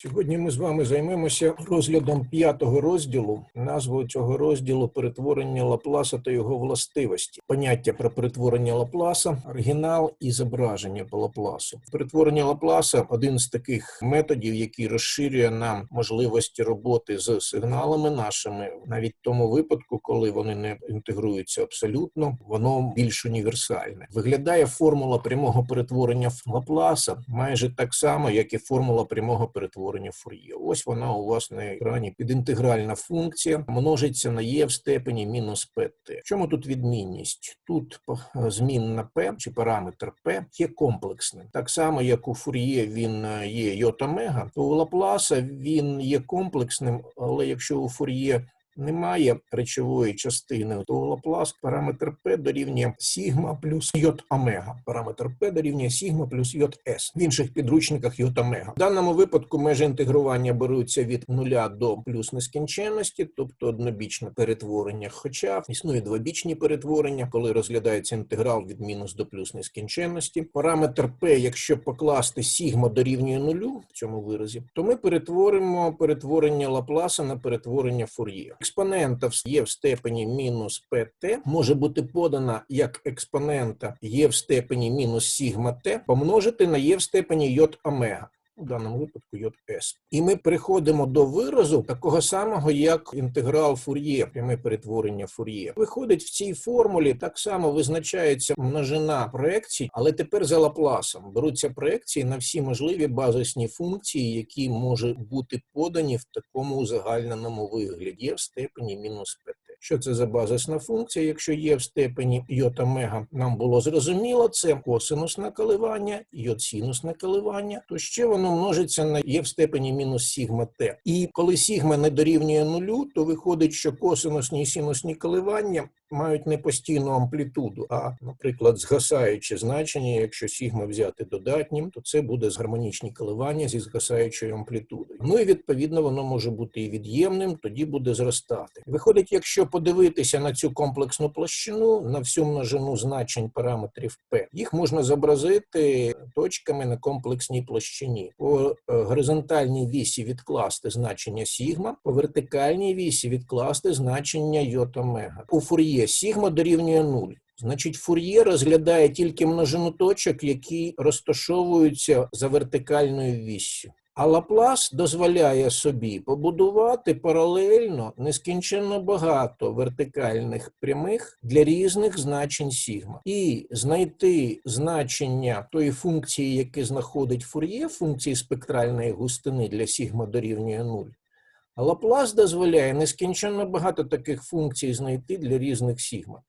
Сьогодні ми з вами займемося розглядом п'ятого розділу. Назвою цього розділу перетворення Лапласа та його властивості. Поняття про перетворення Лапласа, оригінал і зображення по Лапласу. Перетворення Лапласа один з таких методів, який розширює нам можливості роботи з сигналами нашими, навіть в тому випадку, коли вони не інтегруються абсолютно, воно більш універсальне. Виглядає формула прямого перетворення Лапласа майже так само, як і формула прямого перетворення Фур'є. Ось вона у вас на екрані. Підінтегральна функція множиться на є в степені мінус pt. В чому тут відмінність? Тут е, змінна p чи параметр p є комплексним. Так само, як у Фур'є він е, є йота мега, то у Лапласа він є комплексним, але якщо у Фур'є немає речової частини, то Лаплас параметр P дорівнює сігма плюс йод омега. Параметр P дорівнює сігма плюс йод С. В інших підручниках йод омега. В даному випадку межі інтегрування беруться від нуля до плюс нескінченності, тобто однобічне перетворення. Хоча існує двобічні перетворення, коли розглядається інтеграл від мінус до плюс нескінченності. Параметр P, якщо покласти сігма дорівнює нулю в цьому виразі, то ми перетворимо перетворення Лапласа на перетворення Фур'є експонента є в степені мінус ПТ, може бути подана як експонента є в степені мінус сігма Т помножити на є в степені йод омега. У даному випадку С. І ми переходимо до виразу такого самого, як інтеграл фур'є, пряме перетворення фур'є. Виходить в цій формулі так само визначається множина проекцій, але тепер за Лапласом. Беруться проекції на всі можливі базисні функції, які можуть бути подані в такому узагальненому вигляді в степені мінус pt. Що це за базисна функція? Якщо є в степені йота мега, нам було зрозуміло, це косинусне коливання, йод-синусне коливання, то ще воно множиться на є в степені мінус сігма т. І коли сігма не дорівнює нулю, то виходить, що косинусні і синусні коливання мають не постійну амплітуду, а, наприклад, згасаюче значення. Якщо сігма взяти додатнім, то це буде згармонічні коливання зі згасаючою амплітудою. Ну і відповідно воно може бути і від'ємним, тоді буде зростати. Виходить, якщо подивитися на цю комплексну площину, на всю множину значень параметрів P, їх можна зобразити точками на комплексній площині. По горизонтальній вісі відкласти значення сігма, по вертикальній вісі відкласти значення йот омега. У фур'є сігма дорівнює 0. Значить, фур'є розглядає тільки множину точок, які розташовуються за вертикальною віссю. А Лаплас дозволяє собі побудувати паралельно нескінченно багато вертикальних прямих для різних значень сігма, і знайти значення тої функції, яке знаходить фур'є, функції спектральної густини для сігма дорівнює 0. А Лаплас дозволяє нескінченно багато таких функцій знайти для різних сігма.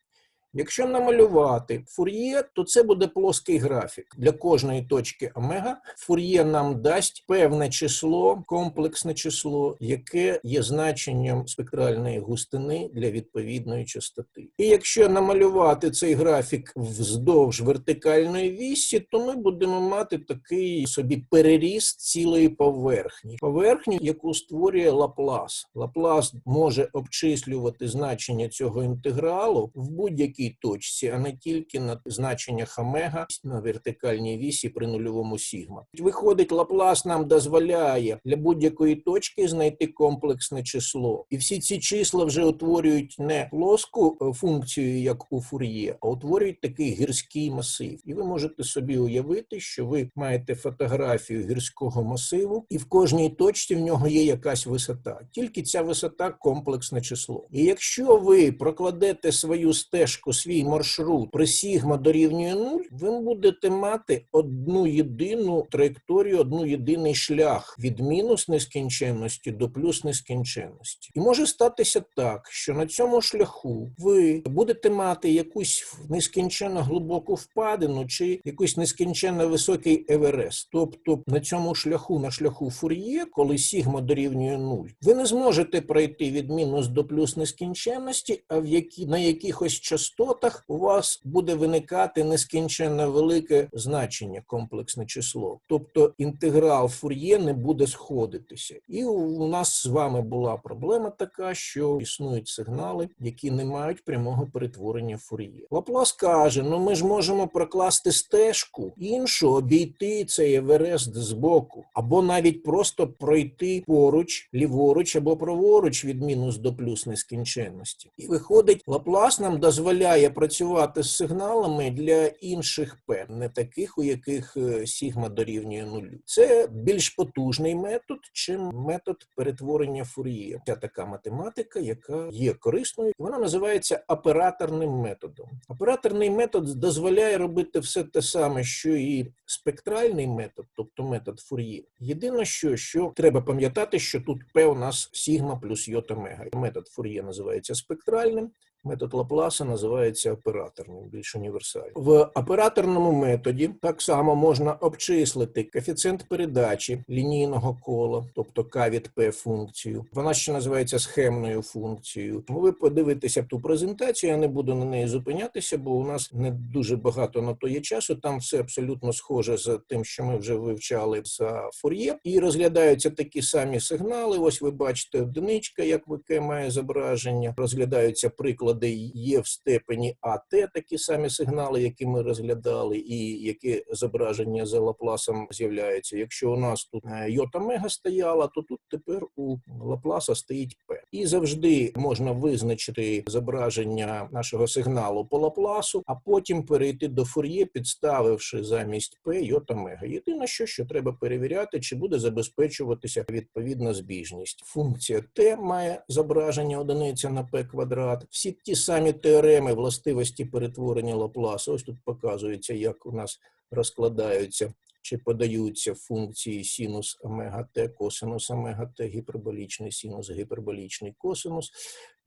Якщо намалювати фур'є, то це буде плоский графік. Для кожної точки омега фур'є нам дасть певне число, комплексне число, яке є значенням спектральної густини для відповідної частоти. І якщо намалювати цей графік вздовж вертикальної вісі, то ми будемо мати такий собі переріст цілої поверхні. Поверхню, яку створює Лаплас. Лаплас може обчислювати значення цього інтегралу в будь-якій будь-якій точці, а не тільки на значеннях омега на вертикальній вісі при нульовому сігма. Виходить, Лаплас нам дозволяє для будь-якої точки знайти комплексне число, і всі ці числа вже утворюють не плоску функцію, як у фур'є, а утворюють такий гірський масив. І ви можете собі уявити, що ви маєте фотографію гірського масиву, і в кожній точці в нього є якась висота. Тільки ця висота комплексне число. І якщо ви прокладете свою стежку свій маршрут при сігма дорівнює 0, ви будете мати одну єдину траєкторію, одну єдиний шлях від мінус нескінченності до плюс нескінченності. І може статися так, що на цьому шляху ви будете мати якусь нескінченно глибоку впадину чи якийсь нескінченно високий Еверест. Тобто на цьому шляху, на шляху фур'є, коли сігма дорівнює 0, ви не зможете пройти від мінус до плюс нескінченності, а в які на якихось частотах частотах у вас буде виникати нескінченно велике значення комплексне число, тобто інтеграл Фур'є не буде сходитися. І у нас з вами була проблема така, що існують сигнали, які не мають прямого перетворення Фур'є. Лаплас каже: ну ми ж можемо прокласти стежку іншу, обійти цей Еверест збоку, або навіть просто пройти поруч, ліворуч або праворуч від мінус до плюс нескінченності. І виходить, Лаплас нам дозволяє працювати з сигналами для інших П, не таких, у яких е, сігма дорівнює нулю. Це більш потужний метод, чим метод перетворення Фур'є. Ця така математика, яка є корисною, вона називається операторним методом. Операторний метод дозволяє робити все те саме, що і спектральний метод, тобто метод Фур'є. Єдине, що, що треба пам'ятати, що тут П у нас сігма плюс йота мега. Метод Фур'є називається спектральним. Метод Лапласа називається операторним, більш універсальним. В операторному методі так само можна обчислити коефіцієнт передачі лінійного кола, тобто К від П функцію. Вона ще називається схемною функцією. Ви подивитеся ту презентацію, я не буду на неї зупинятися, бо у нас не дуже багато на то є часу. Там все абсолютно схоже з тим, що ми вже вивчали за Фур'є, і розглядаються такі самі сигнали. Ось ви бачите одиничка, як ВК має зображення. Розглядаються приклади є в степені АТ такі самі сигнали, які ми розглядали, і які зображення за Лапласом з'являються. Якщо у нас тут е, йота мега стояла, то тут тепер у Лапласа стоїть. І завжди можна визначити зображення нашого сигналу по Лапласу, а потім перейти до Фур'є, підставивши замість П йота мега. Єдине, що, що треба перевіряти, чи буде забезпечуватися відповідна збіжність. Функція Т має зображення одиниця на П квадрат. Всі ті самі теореми властивості перетворення Лапласа. Ось тут показується, як у нас розкладаються чи подаються функції синус омега т, косинус омега т, гіперболічний синус, гіперболічний косинус,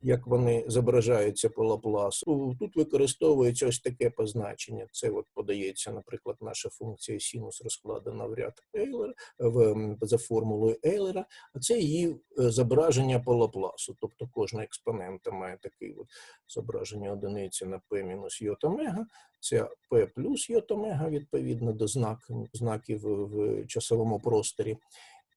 як вони зображаються по Лапласу. Тут використовується ось таке позначення. Це от подається, наприклад, наша функція синус розкладена в ряд Ейлера в за формулою Ейлера, а це її е, зображення по Лапласу. Тобто кожна експонента має такий от зображення одиниці на p мінус йота мега. Це p плюс йота мега відповідно до знак, знаків в, часовому просторі.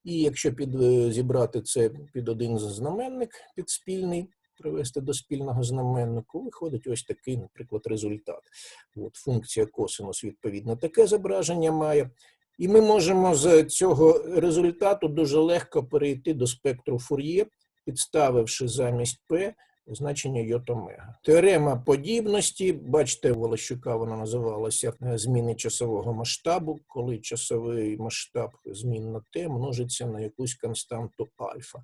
І якщо під, е, зібрати це під один знаменник під спільний, привести до спільного знаменнику, виходить ось такий, наприклад, результат. От функція косинус, відповідно, таке зображення має. І ми можемо з цього результату дуже легко перейти до спектру Фур'є, підставивши замість P значення йот. Теорема подібності, бачите, Волощука вона називалася е, зміни часового масштабу, коли часовий масштаб змін на Т множиться на якусь константу альфа.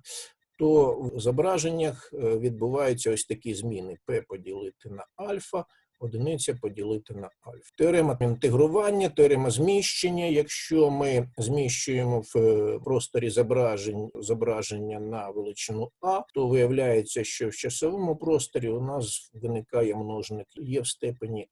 То в зображеннях е, відбуваються ось такі зміни: П поділити на альфа, одиниця поділити на альфа. Теорема інтегрування, теорема зміщення. Якщо ми зміщуємо в е, просторі зображень, зображення на величину А, то виявляється, що в часовому просторі у нас виникає множник є в степені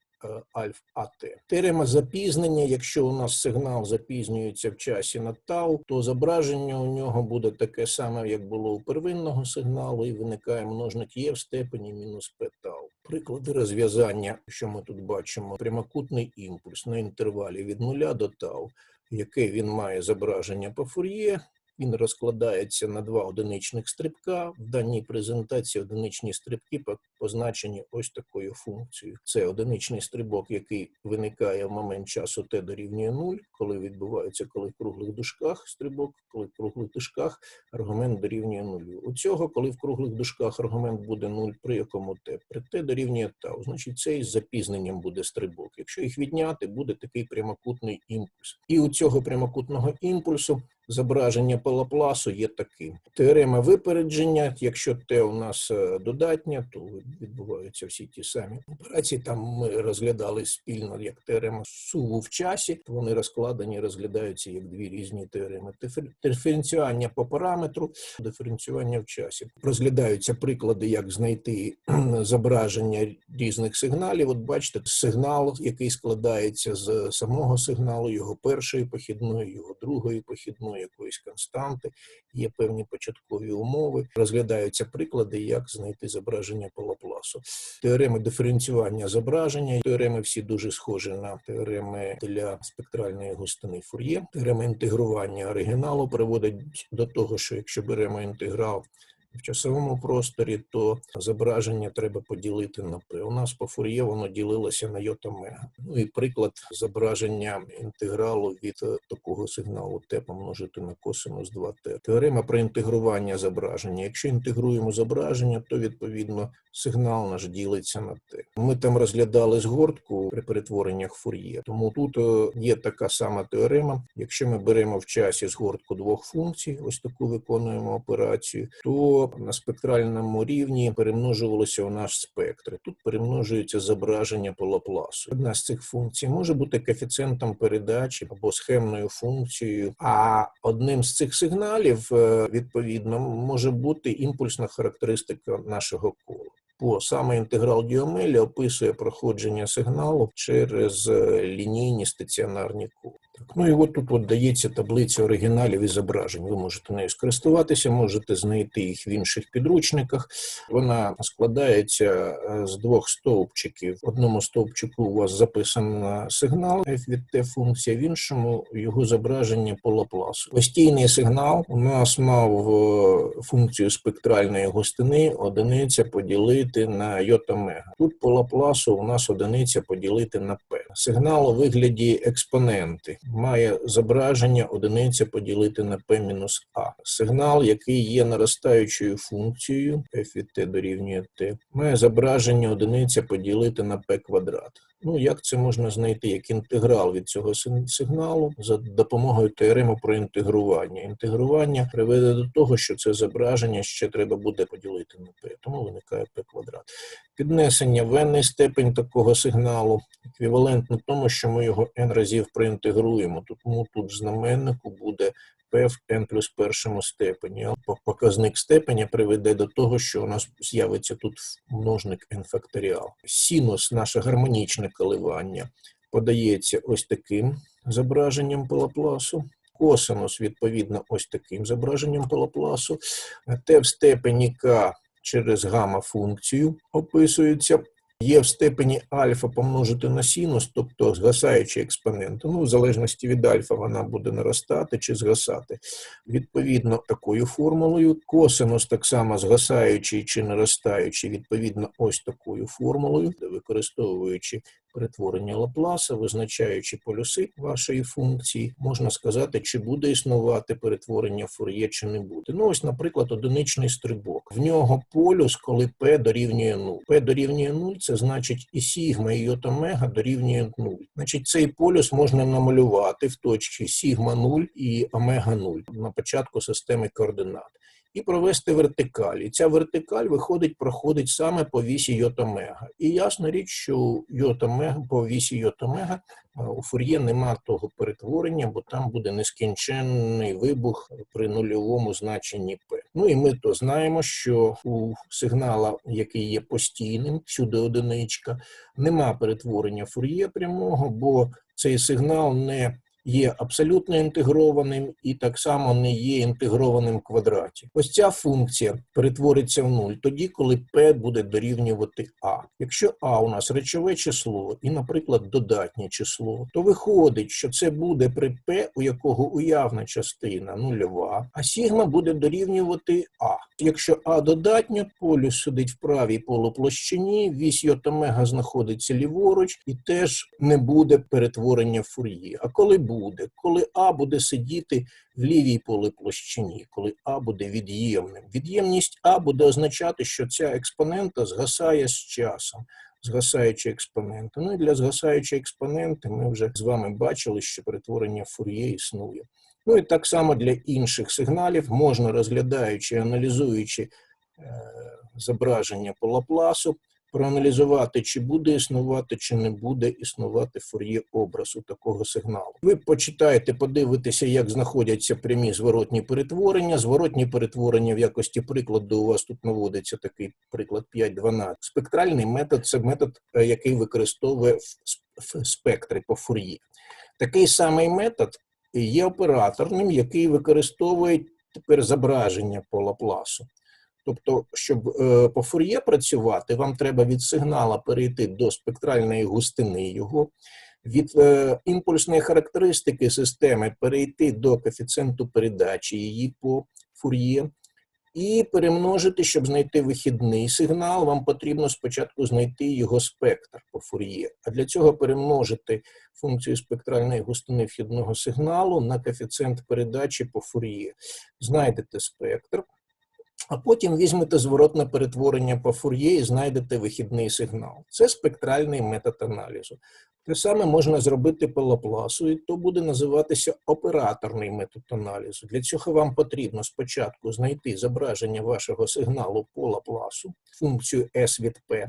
альф АТ. Теорема запізнення. Якщо у нас сигнал запізнюється в часі на тау, то зображення у нього буде таке саме, як було у первинного сигналу, і виникає множник є в степені мінус П тау. Приклади розв'язання, що ми тут бачимо, прямокутний імпульс на інтервалі від нуля до тау, яке він має зображення по фур'є. Він розкладається на два одиничних стрибка. В даній презентації одиничні стрибки по- позначені ось такою функцією. Це одиничний стрибок, який виникає в момент часу t дорівнює 0, коли відбувається, коли в круглих дужках стрибок, коли в круглих дужках аргумент дорівнює 0. У цього, коли в круглих дужках аргумент буде 0, при якому t, при t дорівнює тау, значить цей з запізненням буде стрибок. Якщо їх відняти, буде такий прямокутний імпульс. І у цього прямокутного імпульсу зображення по Лапласу є таким. Теорема випередження, якщо Т у нас е, додатня, то відбуваються всі ті самі операції. Там ми розглядали спільно як теорема суву в часі. Вони розкладені, розглядаються як дві різні теореми. Дифер- Диференціювання по параметру, диференціювання в часі. Розглядаються приклади, як знайти зображення різних сигналів. От бачите, сигнал, який складається з самого сигналу, його першої похідної, його другої похідної. Якоїсь константи, є певні початкові умови. Розглядаються приклади, як знайти зображення по Лапласу. Теореми диференціювання зображення, теореми всі дуже схожі на теореми для спектральної густини Фур'є. Теорема інтегрування оригіналу приводить до того, що якщо беремо інтеграл в часовому просторі, то зображення треба поділити на П. У нас по Фур'є воно ділилося на йота мега. Ну і приклад зображення інтегралу від е, такого сигналу Т помножити на косинус 2Т. Теорема про інтегрування зображення. Якщо інтегруємо зображення, то відповідно сигнал наш ділиться на Т. Ми там розглядали згортку при перетвореннях Фур'є. Тому тут е, є така сама теорема. Якщо ми беремо в часі згортку двох функцій, ось таку виконуємо операцію, то на спектральному рівні перемножувалося у наш спектр. Тут перемножується зображення по Лапласу. Одна з цих функцій може бути коефіцієнтом передачі або схемною функцією. А одним з цих сигналів е, відповідно може бути імпульсна характеристика нашого кола. Бо саме інтеграл Діомелі описує проходження сигналу через е, лінійні стаціонарні кола. Так, ну і от тут от дається таблиця оригіналів і зображень. Ви можете нею скористуватися, можете знайти їх в інших підручниках. Вона складається е, з двох стовпчиків. В одному стовпчику у вас записано сигнал f від t функція, в іншому його зображення по Лапласу. Постійний сигнал у нас мав е, функцію спектральної густини одиниця поділити на йота мега. Тут по Лапласу у нас одиниця поділити на p. Сигнал у вигляді експоненти має зображення одиниця поділити на p мінус а. Сигнал, який є наростаючою функцією f від t дорівнює t, має зображення одиниця поділити на p квадрат. Ну, як це можна знайти як інтеграл від цього сиг- сигналу за допомогою теореми про інтегрування? Інтегрування приведе до того, що це зображення ще треба буде поділити на p, тому виникає p квадрат. Піднесення в n степень такого сигналу еквівалентно тому, що ми його n разів проінтегруємо. Тому тут в знаменнику буде p в n плюс першому степені. Показник степеня приведе до того, що у нас з'явиться тут множник n факторіал. Синус, наше гармонічне коливання, подається ось таким зображенням по Лапласу. Косинус, відповідно, ось таким зображенням по Лапласу. Т в степені К через гамма-функцію описується. Є в степені альфа помножити на синус, тобто згасаючі експоненти. Ну, в залежності від альфа вона буде наростати чи згасати. Відповідно, такою формулою. Косинус так само згасаючий чи наростаючий, відповідно, ось такою формулою, використовуючи перетворення Лапласа, визначаючи полюси вашої функції, можна сказати, чи буде існувати перетворення Фур'є, чи не буде. Ну, ось, наприклад, одиничний стрибок. В нього полюс, коли P дорівнює 0. P дорівнює 0 – це значить і сігма, і йот омега дорівнює 0. Значить, цей полюс можна намалювати в точці сігма 0 і омега 0 на початку системи координат. І провести вертикаль. І ця вертикаль виходить, проходить саме по вісі йота мега. І ясна річ, що йота мега по вісі йота мега у Фур'є нема того перетворення, бо там буде нескінченний вибух при нульовому значенні P. Ну і ми то знаємо, що у сигнала, який є постійним, всюди одиничка, нема перетворення Фур'є прямого, бо цей сигнал не є абсолютно інтегрованим і так само не є інтегрованим в квадраті. Ось ця функція перетвориться в нуль тоді, коли p буде дорівнювати а. Якщо а у нас речове число і, наприклад, додатнє число, то виходить, що це буде при p, у якого уявна частина нульова, а сігма буде дорівнювати а. Якщо а додатнє, полюс сидить в правій полуплощині, вісь йота мега знаходиться ліворуч, і теж не буде перетворення фур'є. А коли буде? Коли А буде сидіти в лівій полиплощині, коли А буде від'ємним. Від'ємність А буде означати, що ця експонента згасає з часом. Згасаючі експоненти. Ну і для згасаючої експоненти ми вже з вами бачили, що перетворення фур'є існує. Ну і так само для інших сигналів можна, розглядаючи, аналізуючи е, зображення по Лапласу, проаналізувати, чи буде існувати, чи не буде існувати фур'є образу такого сигналу. Ви почитаєте, подивитеся, як знаходяться прямі зворотні перетворення. Зворотні перетворення в якості прикладу у вас тут наводиться такий приклад 5.12. Спектральний метод це метод, е, який використовує спектри по фур'є. Такий самий метод є операторним, який використовує тепер зображення по Лапласу. Тобто, щоб е, по фур'є працювати, вам треба від сигнала перейти до спектральної густини його, від е, імпульсної характеристики системи перейти до коефіцієнту передачі її по фур'є, і перемножити, щоб знайти вихідний сигнал, вам потрібно спочатку знайти його спектр по фур'є. А для цього перемножити функцію спектральної густини вхідного сигналу на коефіцієнт передачі по фур'є. Знайдете спектр, а потім візьмете зворотне перетворення по фур'є і знайдете вихідний сигнал. Це спектральний метод аналізу. Те саме можна зробити по Лапласу, і то буде називатися операторний метод аналізу. Для цього вам потрібно спочатку знайти зображення вашого сигналу по Лапласу, функцію S від P.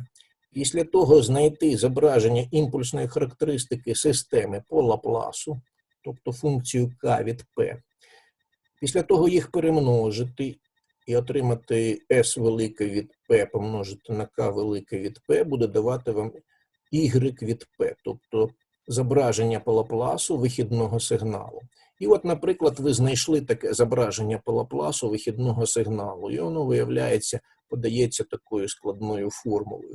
Після того знайти зображення імпульсної характеристики системи по Лапласу, тобто функцію K від P. Після того їх перемножити і отримати S велике від P помножити на K велике від P буде давати вам Y від P, тобто зображення по Лапласу вихідного сигналу. І от, наприклад, ви знайшли таке зображення по Лапласу вихідного сигналу, і воно виявляється, подається такою складною формулою.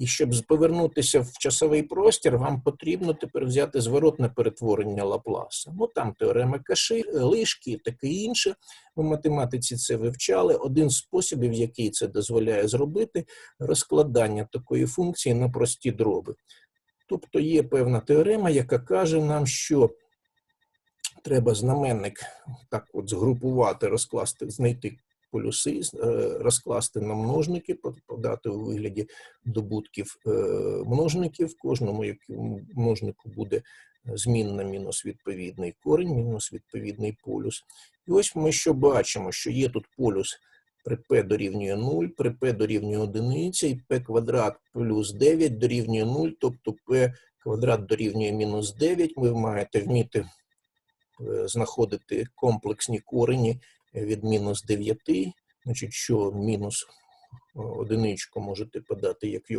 І щоб повернутися в часовий простір, вам потрібно тепер взяти зворотне перетворення Лапласа. Ну там теорема Каши, лишки, таке інше. В математиці це вивчали. Один з способів, який це дозволяє зробити, розкладання такої функції на прості дроби. Тобто є певна теорема, яка каже нам, що треба знаменник так от згрупувати, розкласти, знайти полюси, е, розкласти на множники, подати у вигляді добутків е, множників. Кожному множнику буде змінна мінус відповідний корінь, мінус відповідний полюс. І ось ми що бачимо, що є тут полюс при p дорівнює 0, при p дорівнює 1, і p квадрат плюс 9 дорівнює 0, тобто p квадрат дорівнює мінус 9. Ви маєте вміти е, знаходити комплексні корені від мінус 9, значить, що мінус одиничку можете подати як й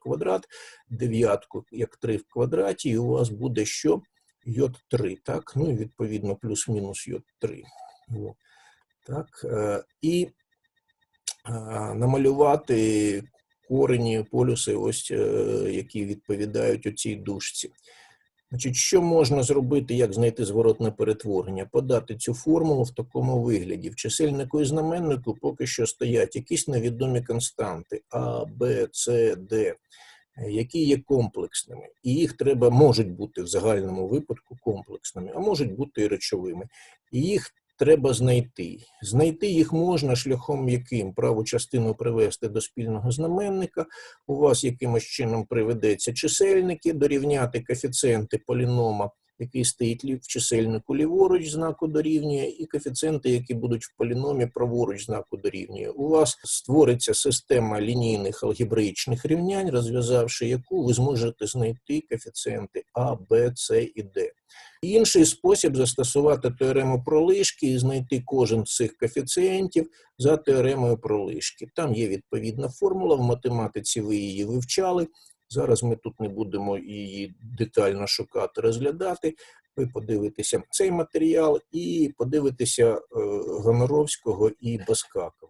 квадрат, дев'ятку як 3 в квадраті, і у вас буде що? Йод 3, так? Ну і відповідно плюс-мінус йод 3. О. Так, е, і е, намалювати корені полюси, ось е, які відповідають оцій дужці. Значить, що можна зробити, як знайти зворотне перетворення? Подати цю формулу в такому вигляді. В чисельнику і знаменнику поки що стоять якісь невідомі константи А, Б, С, Д, які є комплексними. І їх треба, можуть бути в загальному випадку комплексними, а можуть бути і речовими. І їх треба знайти. Знайти їх можна шляхом яким праву частину привести до спільного знаменника. У вас якимось чином приведеться чисельники, дорівняти коефіцієнти полінома, який стоїть в чисельнику ліворуч знаку дорівнює, і коефіцієнти, які будуть в поліномі праворуч знаку дорівнює. У вас створиться система лінійних алгебраїчних рівнянь, розв'язавши яку ви зможете знайти коефіцієнти А, Б, С і Д. Інший спосіб застосувати теорему пролишки і знайти кожен з цих коефіцієнтів за теоремою пролишки. Там є відповідна формула, в математиці ви її вивчали. Зараз ми тут не будемо її детально шукати, розглядати. Ви подивитеся цей матеріал і подивитеся е, Гоноровського і Баскакова.